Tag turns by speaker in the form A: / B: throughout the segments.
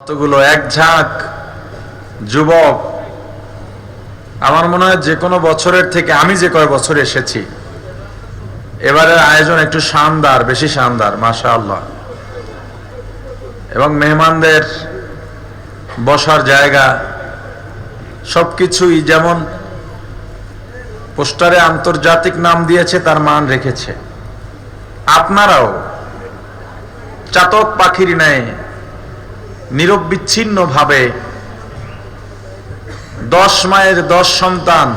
A: কতগুলো? এক ঝাঁক, যুবক। আমার মনে হয় যে কোনো বছরের থেকে আমি যে কয় বছর এসেছি, এবারের আয়োজন একটু শানদার, বেশি শানদার মাশা আল্লাহ এবং মেহমানদের বসার জায়গা, সবকিছুই যেমন পোস্টারে আন্তর্জাতিক নাম দিয়েছে, তার মান রেখেছে। আপনারাও, চাতক পাখির ন্যায় নিরবিচ্ছিন্ন ভাবে দশ মায়ের দশ সন্তান,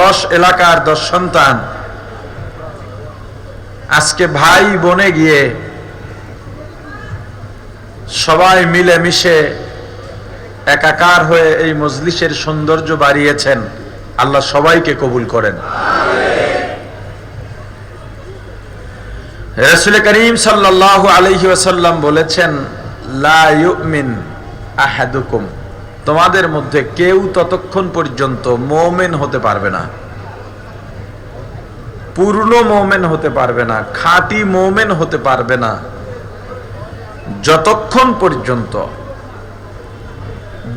A: দশ এলাকার দশ সন্তান, আজকে ভাই বনে গিয়ে সবাই মিলে মিশে একাকার হয়ে এই মজলিসের সৌন্দর্য বাড়িয়েছেন। আল্লাহ সবাইকে কবুল করেন। রসুল করিম সাল্লাহ আলহি ওয়াসাল্লাম বলেছেন আহাদুকুম। তোমাদের মধ্যে কেউ ততক্ষণ পর্যন্ত মোমেন হতে পারবে না। পূর্ণ মোমেন হতে পারবে না, খাঁটি মোমেন হতে পারবে না। যতক্ষণ পর্যন্ত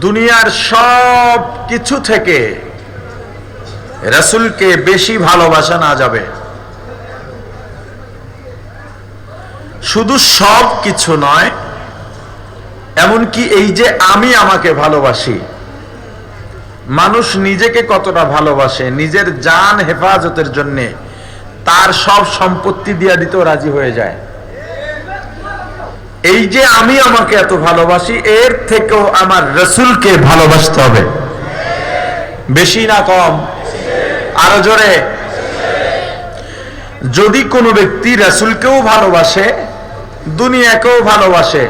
A: দুনিয়ার সব কিছু থেকে রসুলকে বেশি ভালোবাসা না যাবে, শুধু সব কিছু নয় এমনকি এই যে আমি আমাকে ভালোবাসি, মানুষ নিজেকে কতটা ভালোবাসে, নিজের জান হেফাজতের জন্য তার সব সম্পত্তি দিয়া দিতেও রাজি হয়ে যায়। এই যে আমি আমাকে এত ভালোবাসি, এর থেকেও আমার রসুলকে ভালোবাসতে হবে। বেশি না কম? আরও জোরে। যদি কোনো ব্যক্তি রসুলকেও ভালোবাসে, দুনিয়াকেও ভালোবাসে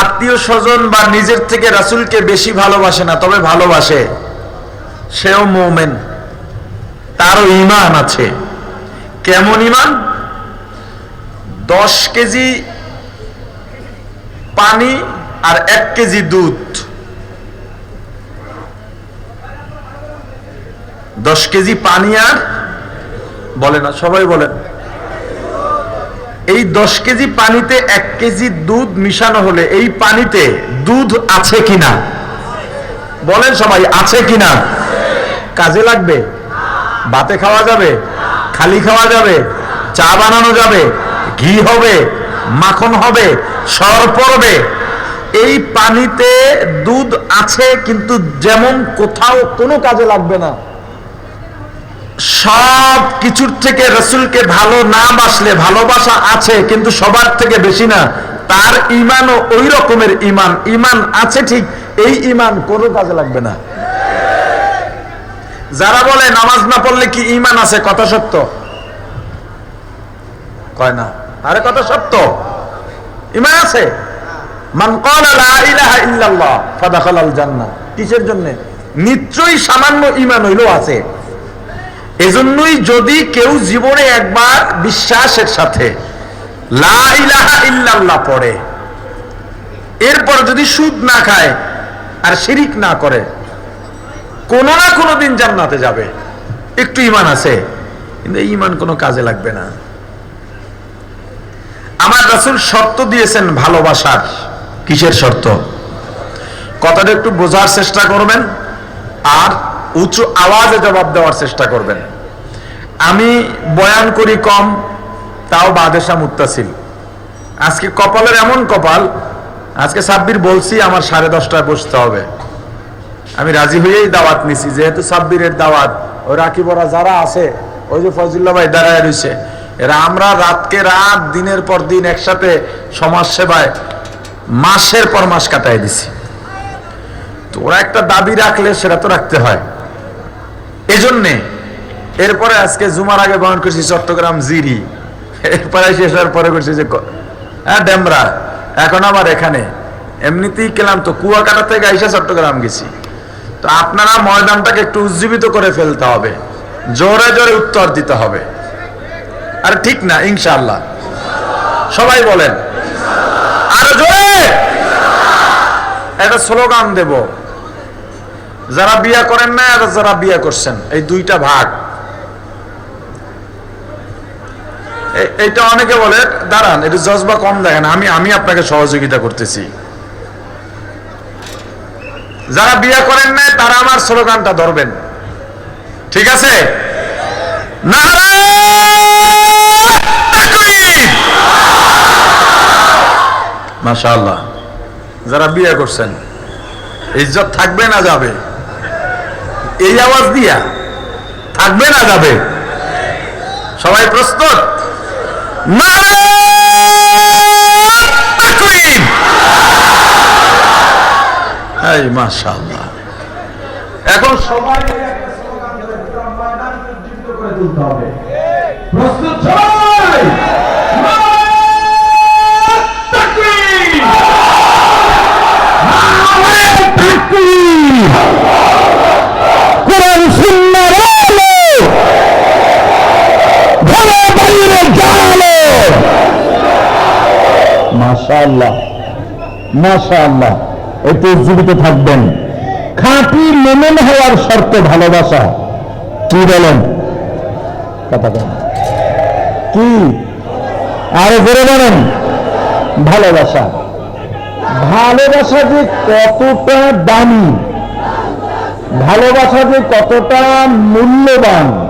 A: আত্মীয় স্বজন বা নিজের থেকে রাসুলকে বেশি ভালোবাসে না, তবে ভালোবাসে। সেও মৌমেন। তারও ইমান আছে। কেমন ইমান দশ কেজি পানি আর এক কেজি দুধ। দশ কেজি পানি আর বলে না, সবাই বলেন এই দশ কেজি পানিতে এক কেজি দুধ মিশানো হলে এই পানিতে দুধ আছে কিনা? বলেন সবাই, আছে কিনা? কাজে লাগবে? ভাতে খাওয়া যাবে? খালি খাওয়া যাবে? চা বানানো যাবে? ঘি হবে? মাখন হবে? সর পড়বে? এই পানিতে দুধ আছে, কিন্তু যেমন কোথাও কোনো কাজে লাগবে না। সব কিছুর থেকে রসুলকে ভালো না বাসলে ভালোবাসা আছে, কিন্তু সবার থেকে বেশি না। তার ইমানও ওই রকমের ইমান ইমান আছে ঠিক, এই ইমান কোনো কাজে লাগবে না। যারা বলে নামাজ না পড়লে কি ইমান আছে, কথা সত্য? কয় না। আরে কথা সত্য। ইমান আছে? মান কিসের জন্য? নিশ্চয়ই সামান্য ইমান হইল আছে। এজন্যই যদি কেউ জীবনে একবার বিশ্বাসের সাথে পড়ে, এরপর যদি সুদ না খায় আর শিরিক না করে, কোনো না কোনো দিন জান্নাতে যাবে। একটু ইমান আছে, কিন্তু ইমান কোনো কাজে লাগবে না। আমার রাসূল শর্ত দিয়েছেন ভালোবাসার। কিসের শর্ত? কথাটা একটু বোঝার চেষ্টা করবেন। আর উঁচু আওয়াজে জবাব দেওয়ার চেষ্টা করবেন। আমি বয়ান করি কম, তাও বাদেশা মুত্তাসিল। আজকে কপালের এমন কপাল, আজকে সাব্বির বলছি, আমার সাড়ে দশটায় বসতে হবে। আমি রাজি হয়েই দাওয়াত নিছি, যেহেতু সাব্বিরের দাওয়াত। ওই রাকিবরা যারা আছে, ওই যে ফজুল্লাহ ভাই দাঁড়ায় রয়েছে, এরা আমরা রাতকে রাত, দিনের পর দিন একসাথে সমাজ সেবায় মাসের পর মাস কাটাই দিছি। তো ওরা একটা দাবি রাখলে সেটা তো রাখতে হয়। এজন্যে এরপরে আজকে জুমার আগে বহন করছি চট্টগ্রাম জিরি। এরপরে শেষ হওয়ার পরে করছি যে হ্যাঁ ডেমরা। এখন আবার এখানে। এমনিতেই গেলাম তো, কুয়াকাটা থেকে আইসা চট্টগ্রাম গেছি। তো আপনারা ময়দানটাকে একটু উজ্জীবিত করে ফেলতে হবে। জোরে জোরে উত্তর দিতে হবে। আর ঠিক না, ইনশাআল্লাহ। সবাই বলেন। আরও জোরে! একটা স্লোগান দেব। যারা বিয়া করেন না আর যারা বিয়া করছেন, এই দুইটা ভাগ। এইটা অনেকে বলে, দাঁড়ান, এটা জজবা কম দেখেন, আমি আমি আপনাকে সহযোগিতা করতেছি। যারা বিয়ে করেন নাই, তারা আমার স্লোগানটা ধরবেন। ঠিক আছে? মাশাআল্লাহ। যারা বিয়ে করছেন, ইজ্জত থাকবে না যাবে? এই আওয়াজ দিয়া থাকবে না যাবে? সবাই প্রস্তুত? না এখন সবাই
B: মাশাআল্লাহ। মাশাআল্লাহ। থাকবেন। খাঁটি মোমেন হওয়ার শর্ত ভালোবাসা। কি বলেন? কি? আরও জোরে বলেন। ভালোবাসা। ভালোবাসা যে কতটা দামি। ভালোবাসা যে কতটা মূল্যবান।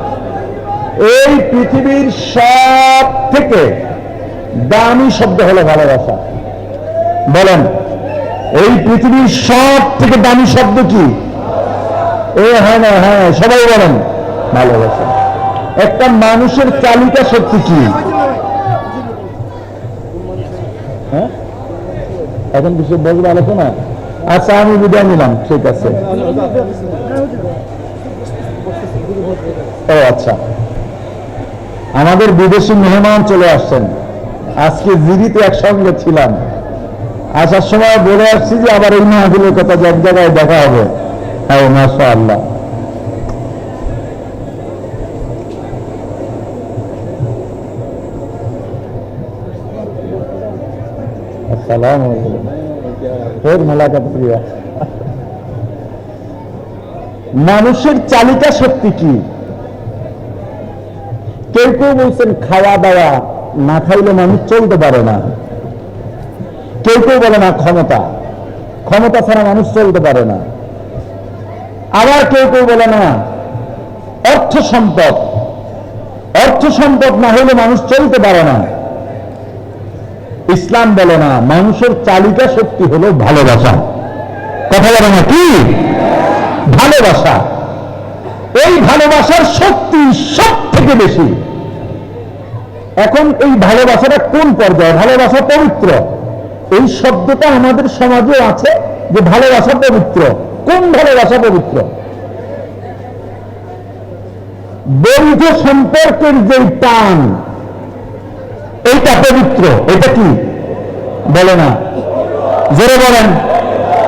B: এই পৃথিবীর সব থেকে দামি শব্দ হলো ভালোবাসা। বলেন, এই পৃথিবীর সব থেকে দামি শব্দ কি? এ হ্যাঁ না হ্যাঁ সবাই বলেন, ভালোবাসা। একটা মানুষের চালিকা শক্তি কি? হ্যাঁ? এখন কিছু বলবে আলোচনা? আচ্ছা আমি বিদায় নিলাম, ঠিক আছে। ও আচ্ছা। আমাদের বিদেশি মেহমান চলে আসছেন। আজকে জিরিতে একসঙ্গে ছিলাম। আসার সময় বলে আসছি যে আবার এই মাহফিলের কথা এক জায়গায় দেখা হবে। হ্যাঁ মাসা আল্লাহ প্রিয়া। মানুষের চালিকা শক্তি কি? কেউ কেউ বলছেন খাওয়া দাওয়া। না খাইলে মানুষ চলতে পারে না। কেউ কেউ বলে না ক্ষমতা। ক্ষমতা ছাড়া মানুষ চলতে পারে না। আবার কেউ কেউ বলে না, অর্থ সম্পদ। অর্থ সম্পদ না হলে মানুষ চলতে পারে না। ইসলাম বলে না, মানুষের চালিকা শক্তি হলো ভালোবাসা। কথা বলে না কি? ভালোবাসা। এই ভালোবাসার শক্তি সব থেকে বেশি। এখন এই ভালোবাসাটা কোন পর্যায়ে? ভালোবাসা পবিত্র। এই শব্দটা আমাদের সমাজে আছে যে ভালোবাসা পবিত্র। কোন ভালোবাসা পবিত্র? বৈধ সম্পর্কের যে টান, এইটা পবিত্র। এটা কি? বলে না। জোরে বলেন।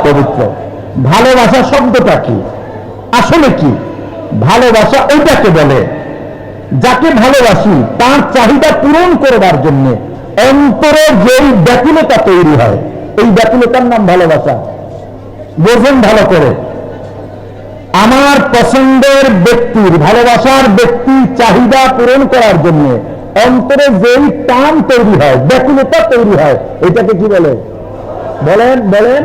B: পবিত্র। ভালোবাসা শব্দটা কি? আসলে কি? ভালোবাসা ওইটাকে বলে যাকে ভালোবাসি, তার চাহিদা পূরণ করবার জন্য অন্তরে যেই ব্যাকুলতা তৈরি হয়, এই ব্যাকুলতার নাম ভালোবাসা। বোঝেন ভালো করে। আমার পছন্দের ব্যক্তির, ভালোবাসার ব্যক্তির চাহিদা পূরণ করার জন্য অন্তরে যেই টান তৈরি হয় ব্যাকুলতা তৈরি হয়, এটাকে কি বলে? বলেন বলেন।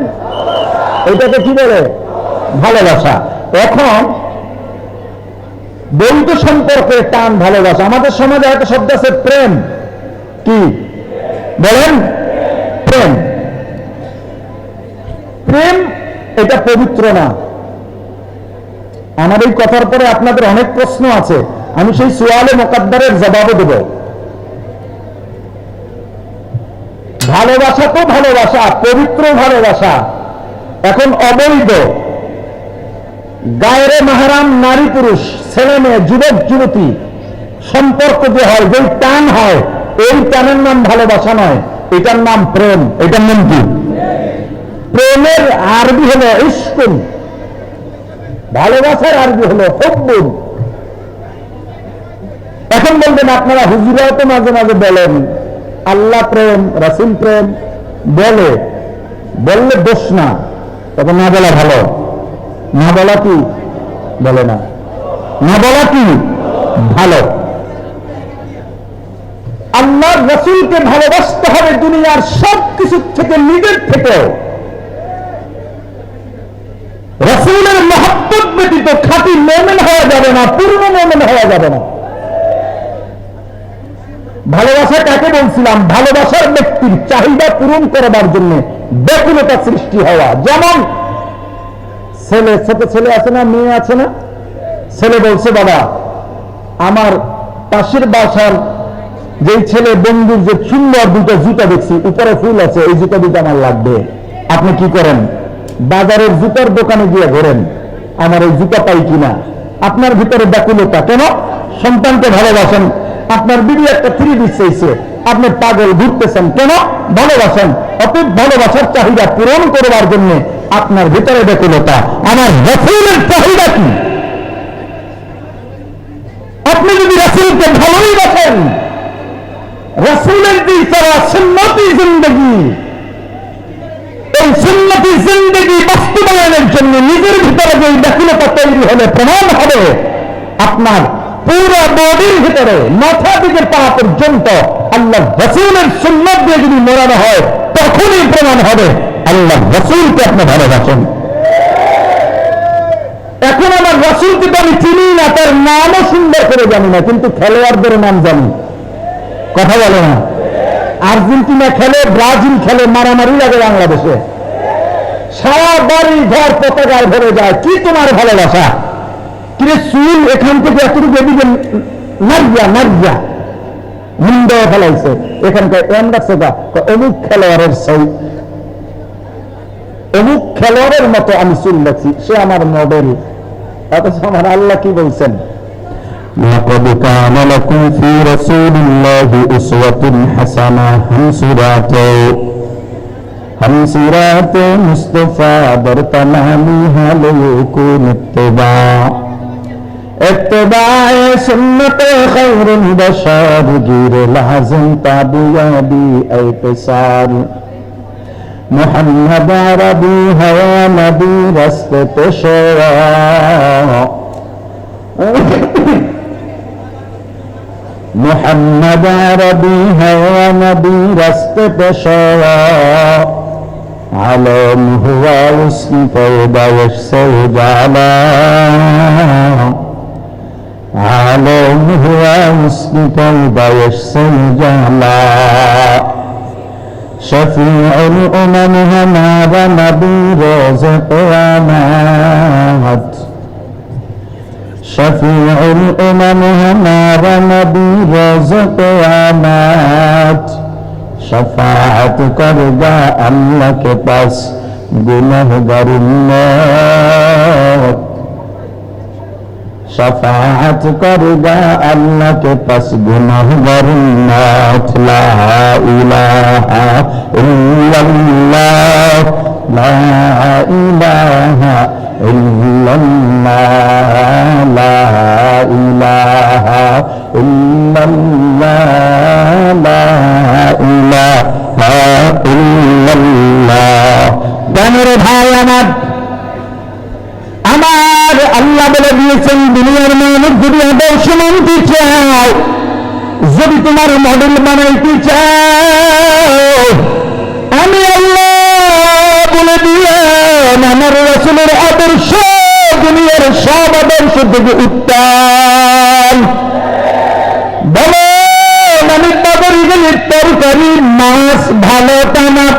B: এটাকে কি বলে? ভালোবাসা। এখন বৈধ সম্পর্কের টান ভালোবাসা। আমাদের সমাজে একটা শব্দ আছে, প্রেম। কি? বলেন। প্রেম। প্রেম এটা পবিত্র না। আমার এই কথার পরে আপনাদের অনেক প্রশ্ন আছে। আমি সেই সোয়ালে মোকাদ্দারের জবাবও দেব। ভালোবাসা তো ভালোবাসা, পবিত্র ভালোবাসা। এখন অবৈধ। গায়ের মাহারাম নারী পুরুষ, ছেলে মেয়ে, যুবক, যুবতী, সম্পর্ক যে হয় যে টান হয়, এই টানের নাম ভালোবাসা নয়, এটার নাম প্রেম এটার নাম কি প্রেমের আরবি হলো ইস্কুন ভালোবাসার আরবি হলো হব্বুন। এখন বলবেন আপনারা হুজুরাও তো মাঝে মাঝে বলেন, আল্লাহ প্রেম, রাসুল প্রেম, বলে, বললে দোষ না, তবে না বলা ভালো। না বলা কি? বলে না। বলা কি? ভালো। আল্লাহর রসুলকে ভালোবাসতে হবে দুনিয়ার সব থেকে নিজের থেকেও। রসুলের ব্যতীত খাঁটি মোমেন হওয়া যাবে না, পূর্ণ মোমেন হওয়া যাবে না। ভালোবাসা কাকে বলছিলাম? ভালোবাসার ব্যক্তির চাহিদা পূরণ করবার জন্য ব্যাকুলতা সৃষ্টি হওয়া। যেমন ছেলে, ছোট ছেলে আছে না, মেয়ে আছে না? ছেলে বলছে, বাবা, আমার পাশের বাসার যেই ছেলে বন্ধুর যে সুন্দর দুটো জুতা দেখছি, উপরে ফুল আছে, এই জুতা দুটো আমার লাগবে। আপনি কি করেন? বাজারের জুতার দোকানে গিয়ে ঘোরেন, আমার এই জুতা পাই কিনা? আপনার ভিতরে ব্যাকুলতা কেন? সন্তানকে ভালোবাসেন, আপনার বিবি একটা থ্রি দিচ্ছে, আপনি পাগল ঘুরতেছেন কেন? ভালোবাসেন অতএব ভালোবাসার চাহিদা পূরণ করবার জন্য আপনার ভিতরে ব্যাকুলতা। আমার রসুলের চাহিদা কি? আপনি যদি রসুলকে ভালোই বাসেন রসুলের দিক তারা সুন্নতি জিন্দগি। এই সুন্নতি জিন্দগি বাস্তবায়নের জন্য নিজের ভিতরে যে ব্যাকুলতা তৈরি হলে প্রমাণ হবে, আপনার পুরো বডির ভিতরে মাথা থেকে পা পর্যন্ত আল্লাহ রসুলের সুন্নত দিয়ে যদি মরানো হয়, তখনই প্রমাণ হবে। আল্লাহ রসুলকে আপনি ভালোবাসেন। এখন আমার রসুলকে তো আমি চিনি না, তার নামও সুন্দর করে জানি না, কিন্তু খেলোয়াড়দের নাম জানি। কথা বলে না। আর্জেন্টিনা খেলে, ব্রাজিল খেলে, মারামারি লাগে বাংলাদেশে। সারা বাড়ি ঘর পতাকায় ভরে যায়। কি তোমার ভালোবাসা? কিরে চুল এখান থেকে এতটুকু এদিকে নারিয়া নারিয়া মুন্ড ফেলাইছে। এখানকার এম রাখছে অমুক খেলোয়াড়ের সই। অমুক খেলোয়াড়ের মতো আমি চুল রাখছি সে আমার মডেল অথচ আমার আল্লাহ
C: لقد كان لكم في رسول الله أسوة حسنة. هم سراته هم سرات مصطفى در تمامها ليكون اتباع اتباع سنة خير البشر غير لازم تابع بأي محمد عربي هوا نبي رست تشرا محمد عربي هوا نبي رست تشرا علم هو اسم توبة والسود على علم هو اسم توبة والسود على شفيع الأمم هنا نبي رزقنات شفيع الأمم هنا نبي رزقنات شفاعت کرگا اللہ کے پاس گناہ گرنات شفاعت کرگا اللہ کے پس گناہ برنات لا الہ الا اللہ لا الہ الا اللہ لا الہ الا اللہ لا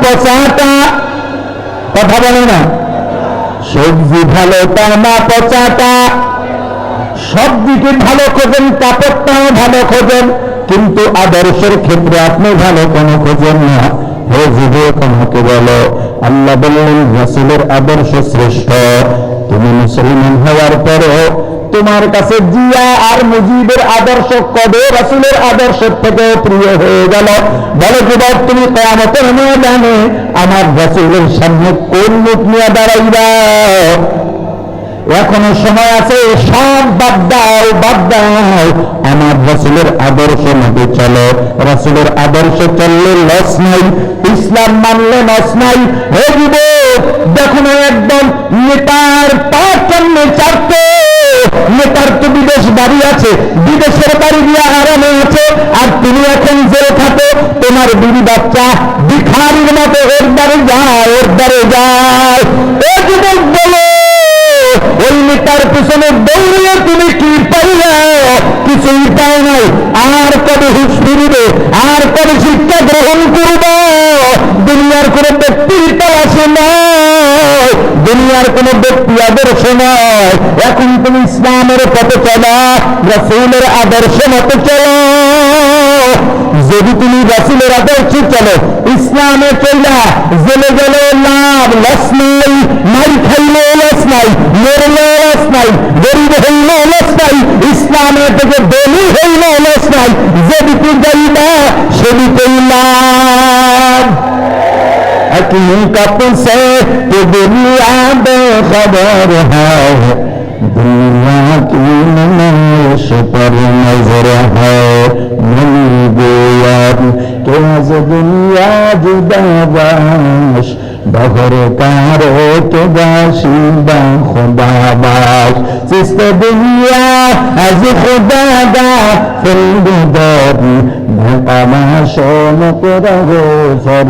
B: পচাটা কথা বলে না। সবজি ভালোটা না পচাটা সব দিকে ভালো খোঁজেন কাপড়টাও ভালো খোঁজেন, কিন্তু আদর্শের ক্ষেত্রে আপনি ভালো কোনো খোঁজেন না। হে যুবক আমাকে বলো, আল্লাহ বললেন, রাসূলের আদর্শ শ্রেষ্ঠ। তুমি মুসলমান হওয়ার পরে তোমার কাছে জিয়া আর মুজিবের আদর্শ কবে রাসুলের আদর্শ থেকে প্রিয় হয়ে গেল? বলো যুবক তুমি কেয়ামতের ময়দানে আমার রাসুলের সামনে কোন মুখ নিয়ে দাঁড়াইবা? এখনও সময় আছে, সব বাদ দাও বাদ দাও। আমার রসুলের আদর্শ মতে চলো। রসুলের আদর্শ চললে লস নাই, ইসলাম মানলে লস নাই। হে দেখো না একদম নেতার পাঁচ সামনে চারটে। নেতার তো বিদেশ বাড়ি আছে, বিদেশের বাড়ি দিয়ে আরামে আছে, আর তুমি এখন জেলে থাকো। তোমার বিবি বাচ্চা ভিখারির মতো ওর দ্বারে যায়, ওর দ্বারে যায়। ও যুবক, বলো। পিছনে দৌড়িয়ে তুমি কি পাইলে? কিছুই নাই। আর কবে হুশ ফিরিবে? আর কবে শিক্ষা গ্রহণ করব? দুনিয়ার কোন ব্যক্তির তালাশে নয় দুনিয়ার কোন ব্যক্তি আদর্শ নয় এখন তুমি ইসলামের পথে চলা, রসুলের আদর্শ মতো চলো। যদি তুমি রাসুলের আদর্শে চলো ইসলামে চলা জেলে গেলে লাভ লস নাই মাই খাইলে লস নাই মরলে লস নাই গরিব হইলে লস নাই ইসলামে থেকে দলি হইলে লস নাই যেদিকে যাইবা সেদিকেই লাভ हकीकत से तो दुनिया बेखबर है दुनिया की नमाश पर नजर है মনিবেয়ার কে আজ দুনিয়া জুদাবাস? বহরে কারও তো দাসী বা খোদাবাস। সিস্ত দুনিয়া আজ খোদাদা ফেলবেদার ভাষণ করো ফর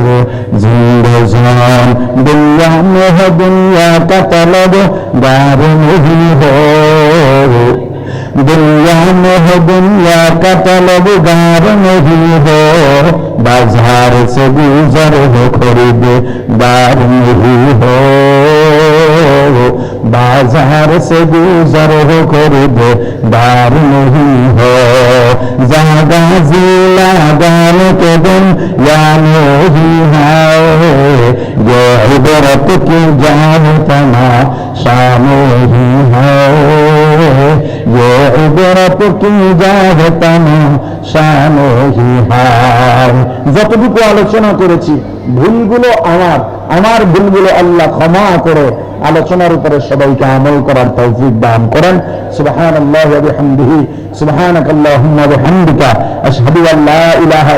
B: জিন্দজান দুনিয়া মেহ দুনিয়া কাতালব, দারুণ হো दुनिया में है दुनिया का तलब दार नहीं हो। बाज़ार से गुजर हो खरीद दार नहीं हो। बाज़ार से गुजर हो खरीद दार नहीं हो। زاد زیلا دان کے دن یا نوہی ہے یہ عبرت کی جان تما شاموہی ہے یہ عبرت کی جان تما শানোহি হার যতটুকু আলোচনা করেছি ভুলগুলো আমার আমার ভুলগুলো আল্লাহ ক্ষমা করে আলোচনার উপরে সবাইকে আমল করার তৌফিক দান করেন। সুবহানাল্লাহি ওয়া বিহামদিহি। সুবহানাকাল্লাহুম্মা ওয়া বিহামদিকা। আশহাদু আল্লা ইলাহা